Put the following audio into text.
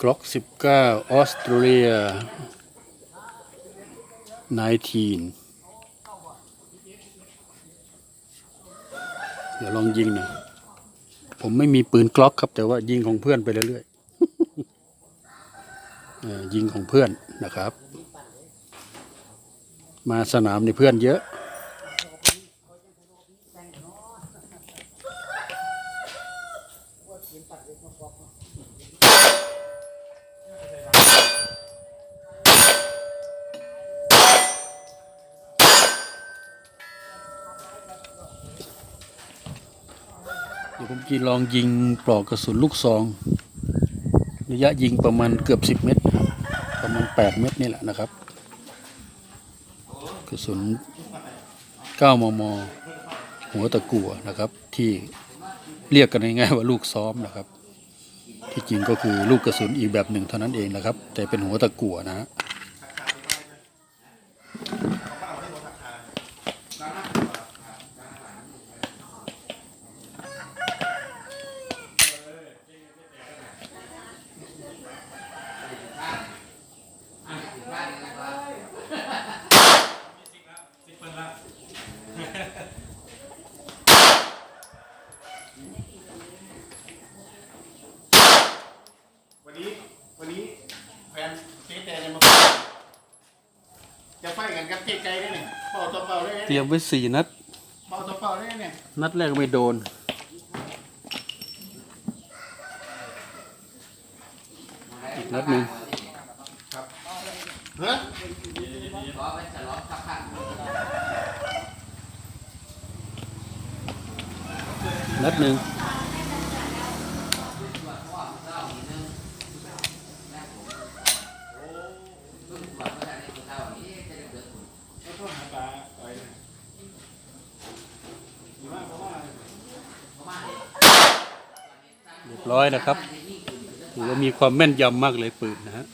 กล็อกสิบเก้าออสเตรเลีย 19 เดี๋ยวลองยิงหน่อยผมไม่มีปืนกล็อกครับ แต่ว่ายิงของเพื่อนไปเรื่อยๆอ่อยิงของเพื่อนนะครับ มาสนามในเพื่อนเยอะ ดี๋ยวผมจะลองยิงปลอกกระสุนลูกซอง ระยะยิงประมาณเกือบ10เมตร ประมาณ8เมตรนี่แหละนะครับ กระสุน9มม หัวตะกั่วนะครับ ที่เรียกกันง่ายๆว่าลูกซ้อมนะครับ ที่จริงก็คือลูกกระสุนอีกแบบหนึ่งเท่านั้นเองนะครับ แต่เป็นหัวตะกั่วนะฮะ วันนี้วันนี้แฟนเจ๊แต่จะมาจะไฟกันกับเจ๊ไก่ได้เนี่ยเป่าตัวเป่าได้เตรีเนี่ยยมไว้สี่นัดเป่าตัวเป่าได้เนี่ยนัดแรกไม่โดนอีกนัดหนึ่งเฮ้ย ดหนึ่งเรียบร้อยนะครับถือว่ามีความแม่นยำมากเลยปืนนะฮะ